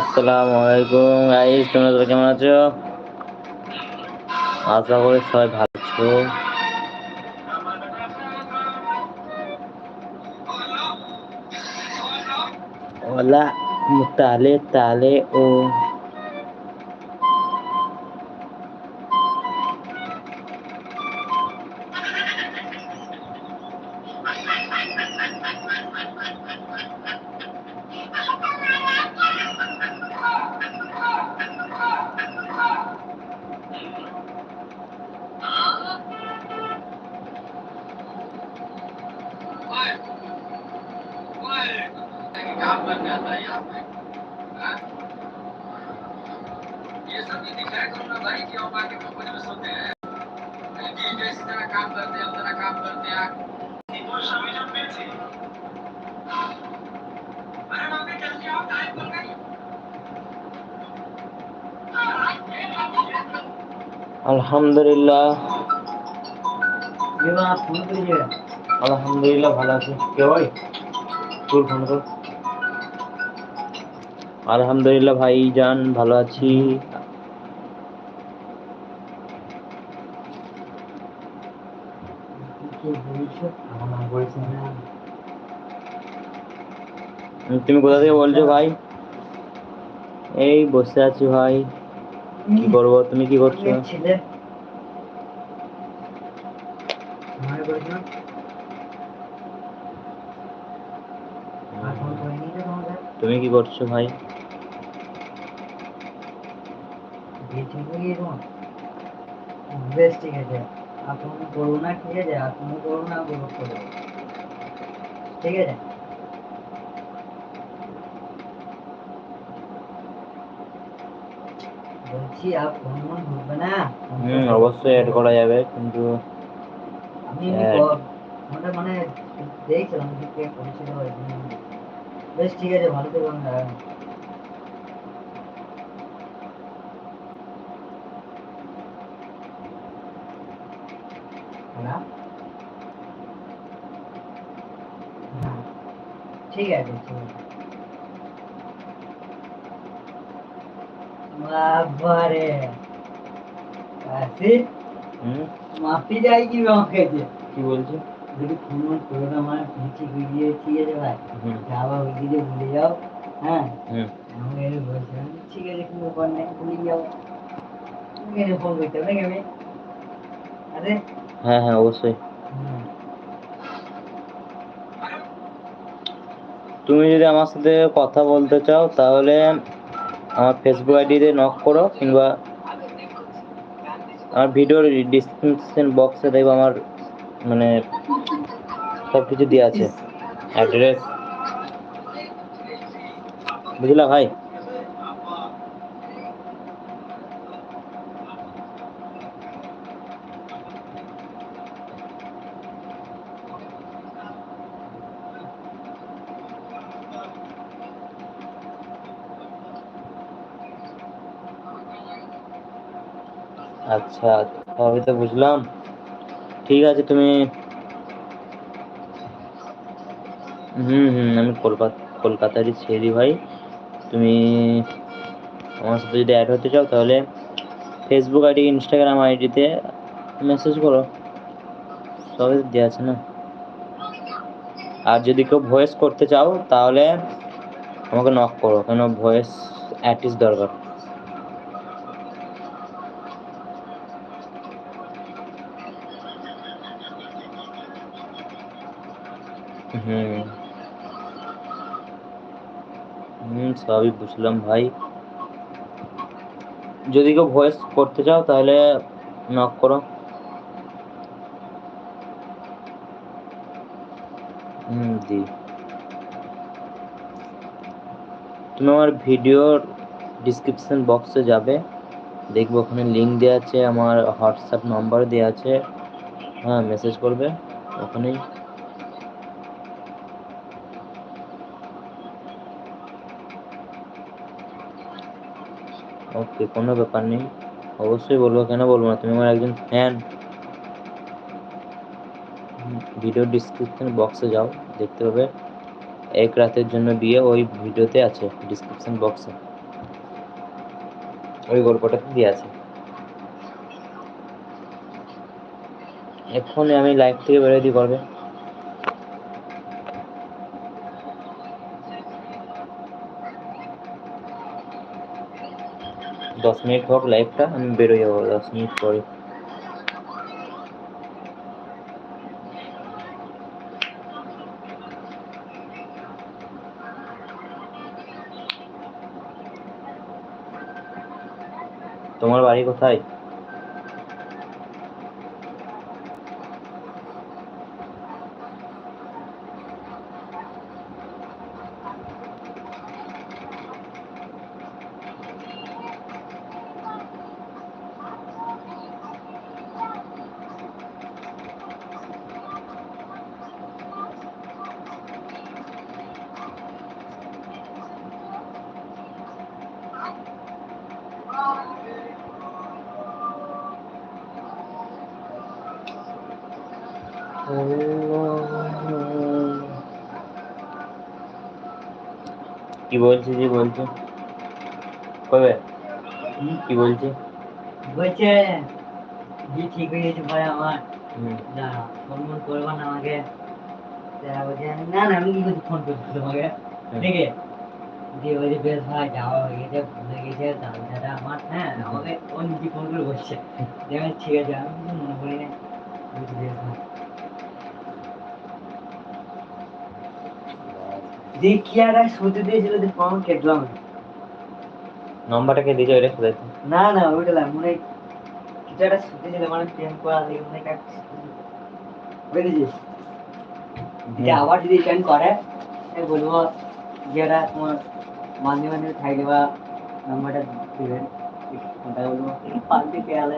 আসসালামু আলাইকুম গাইস, তোমরা সবাই কেমন আছো? আশা করি সবাই ভালো আছো। ওলা তালে তালে o আলহামদুলিল্লাহ। আলহামদুলিল্লাহ ভালো আছি। কে ভাই? তোর ফোন কর। আলহামদুলিল্লাহ ভাই যান ভালো আছি। তুমি কোথা থেকে বলছো ভাই? এই বসে আছি ভাই। কি করব? তুমি কি করছ? তুমি কি করছ ভাই? তোমার বেশ ঠিক আছে করব না ঠিক আছে আর করব না বিপদ করে ঠিক আছে? বলছি আর ফোন ঢুকবে না? হুম অবশ্যই অ্যাড করা যাবে কিন্তু আমি। মানে মানে দেখছিলাম যে কে করেছিল বেশ ঠিক আছে ভালো থেকো আমি? হ্যাঁ, ঠিক আছে ঠিক আছে। বাবারে কাশি? মাপি যায় কি আমাকে কি বলছো? যদি ফোন মন করে না আমার ঠিক গিয়ে ঠিক আছে ভাই। যাওয়া হয়ে গিয়ে ভুলে যাও হ্যাঁ? আমাকে এর বলছিলাম ঠিক আছে কোনো ব্যাপার নেই ভুলে যাও। তুমি ফোন করতে হবে আরে হ্যাঁ হ্যাঁ অবশ্যই। তুমি যদি আমার সাথে কথা বলতে চাও, তাহলে আমার ফেসবুক আইডিতে নক করো কিংবা আমার ভিডিওর ডিসক্রিপশন বক্সে দেখব আমার মানে সব কিছু দেওয়া আছে। অ্যাড্রেস বুঝলা ভাই? আচ্ছা সবই তো বুঝলাম। ঠিক আছে, তুমি হুম হুম, আমি কলকাতা, কলকাতারই ছেড়ি ভাই। তুমি আমার সাথে যদি অ্যাড হতে চাও, তাহলে ফেসবুক আইডি ইনস্টাগ্রাম আইডিতে মেসেজ করো। সবই দেওয়া আছে না? আর যদি কেউ ভয়েস করতে চাও, তাহলে আমাকে নক করো। কেন ভয়েস অ্যাটিস দরকার। হুম। সবই বুঝলাম ভাই। যদি কেউ ভয়েস করতে চাও তাহলে নক করো। দি। তুমি আমার ভিডিওর ডিসক্রিপশন বক্সে যাবে। দেখব ওখানে লিঙ্ক দেওয়া আছে, আমার হোয়াটসঅ্যাপ নাম্বার দেওয়া আছে। হ্যাঁ মেসেজ করবে, ওখানেই। ওকে, কোনো ব্যাপার নেই। অবশ্যই বলব, কেন বলব না? তুমি আমার একজন ফ্যান ভিডিও ডিসক্রিপশন বক্সে যাও, দেখতে পাবে। এক রাতের জন্য বিয়ে ওই ভিডিওতে আছে ডিসক্রিপশন বক্সে ওই গল্পটাতে দিয়ে আছে। এক্ষুনি আমি লাইভ থেকে বেরোয় দিই করবে দশ মিনিট হোক লাইভটা আমি বেরোয় যাবো দশ মিনিট পরে তোমার বাড়ি কোথায় কি বলছে জি বলছে? কবে? কি বলছে? বলছে জি ঠিক হয়ে গেছে ভাই আমার। না ফোন ফোন করব না আমাকে? না না আমি কি করছি? ফোন করছি তোমাকে। ঠিক আছে? দিয়ে বলছে বেশ ভাই যাওয়া হয়ে গেছে ভুলে গেছে দাদা আমার হ্যাঁ আমাকে ও নিজে ফোন করে বসছে? ঠিক আছে আমি কিছু মনে করি না বলছি, বেশ ভাই। দিয়ে কি আর এক শুনতে দিয়েছিল যে ফোন কেটলাম নম্বরটাকে দিয়েছে ওইটা কোথায় তো? না না ওইটা না মনে হয় কিছু একটা শুনতে ছিল মানে প্রেম করা দেখে মনে হয় কাক- বুঝেছিস যে আবার যদি রিটার্ন করে আমি বলব যে এটা তোমার মাঝে মাঝে থাকলে বা নাম্বারটা দেবেন ওটা বলব পাল্টে পেয়ালে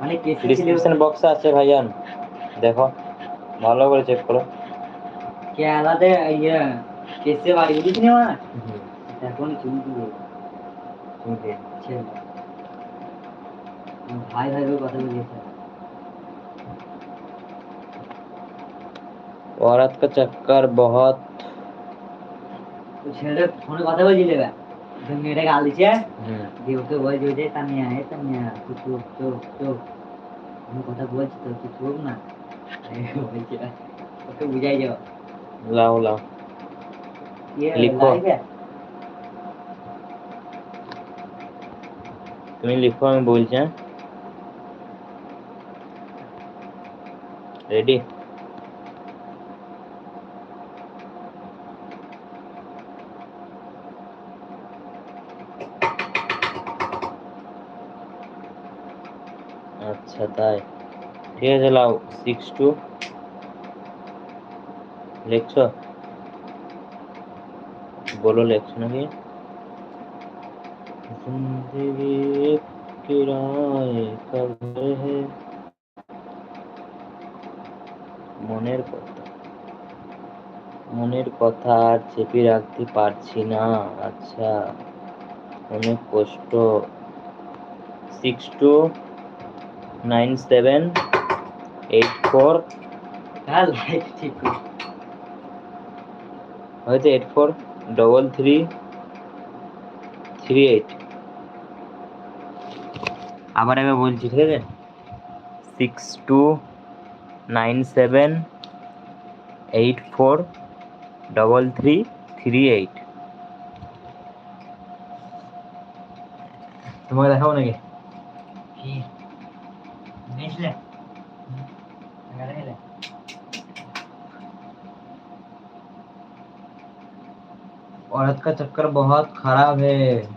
মানে কেসে ছিল ডিসক্রিপশন বক্সে আছে ভাইজান দেখো ভালো করে চেক করো কেয়ালাতে ইয়ে কেসে বাড়ি বুঝিস না আমার এখন চিনতে ছেলে আমার ভাই ভাই করে কথা বলিয়েছে औरत का चक्कर बहुत তো ছেলেটা ফোনে কথা বলছিলে বা তো মেয়েটা গাল দিচ্ছে হুম, দিয়ে ওকে বলছে যে তামিয়া হে তামিয়া তুই চুপ চুপ চুপ আমি কথা বলছি তো তুই চুপ না এই বলছে ওকে বুঝাই যাও লাও লাও ইয়ে লিখো। লাইভে তুমি লিখো আমি বলছি হ্যাঁ রেডি আচ্ছা তাই ঠিক আছে লাও সিক্স টু লিখছো বলো লিখছো নাকি जिंदगी एक किराए का घर है মনের কথা মনের কথা আর চেপে রাখতে পারছি না আচ্ছা অনেক কষ্ট six two nine seven eight four হ্যাঁ হয়েছে eight four double three three eight আবার আমি বলছি ঠিক আছে? Six two nine seven eight four double three three eight তোমাকে দেখাবো নাকি? औरत का चक्कर बहुत खराब है।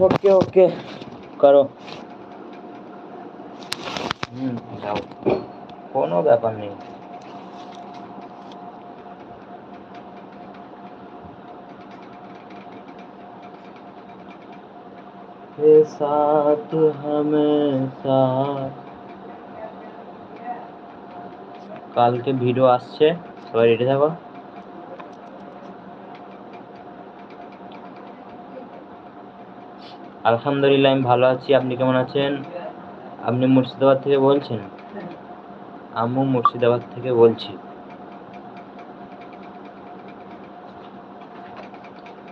ओके ओके करो। हम्म कौन हो गया नहीं নেই के साथ हमेशा কালকে ভিডিও আসছে সবাই রেডি থাকো আলহামদুলিল্লাহ আমি ভালো আছি আপনি কেমন আছেন আপনি মুর্শিদাবাদ থেকে বলছেন আম্মু মুর্শিদাবাদ থেকে বলছি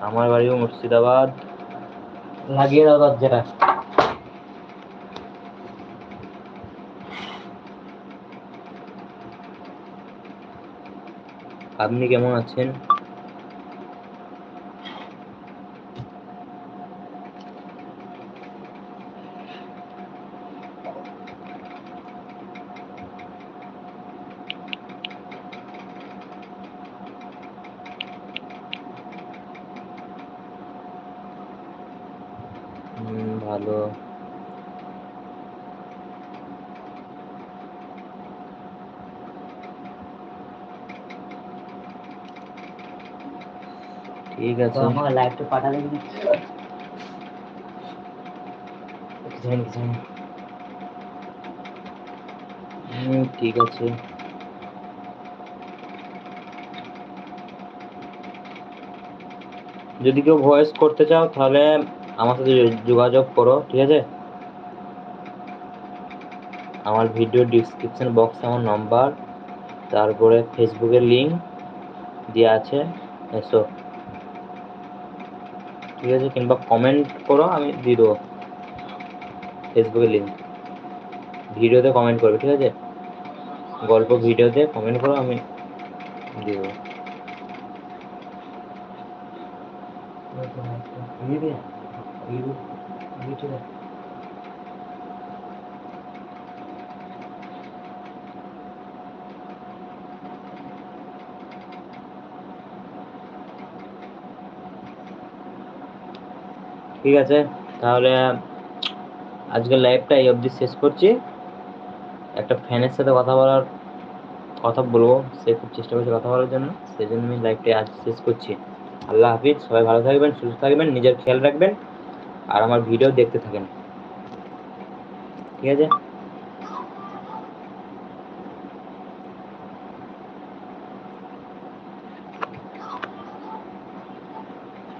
আমার বাড়িও মুর্শিদাবাদ লাগিয়ে দাও দরজাটা। আপনি কেমন আছেন হুম, ভালো। ঠিক আছে। আমার লাইভটা পাঠালে কিন্তু ঠিক আছে। যদি কেউ ভয়েস করতে চাও তাহলে আমার সাথে যোগাযোগ করো, ঠিক আছে? আমার ভিডিও ডিসক্রিপশন বক্সে আমার নাম্বার তারপরে ফেসবুকের লিঙ্ক দেওয়া আছে, এসো। ঠিক আছে, কিংবা কমেন্ট করো, আমি দিয়ে দেবো ফেসবুকের লিঙ্ক ভিডিওতে কমেন্ট করবে, ঠিক আছে? গল্প ভিডিওতে কমেন্ট করো, আমি দিয়ে দেবো। ये भी है ये भी ये तो है ঠিক আছে তাহলে আজকের লাইভটা এই অবধি শেষ করছি একটা ফ্যানের সাথে কথা বলার কথা বলবো সে খুব চেষ্টা করছে কথা বলার জন্য সেই জন্য আমি লাইভটা আজ শেষ করছি আল্লাহ হাফিজ, সবাই ভালো থাকবেন, সুস্থ থাকবেন, নিজের খেয়াল রাখবেন, আর আমার ভিডিও দেখতে থাকেন। ঠিক আছে?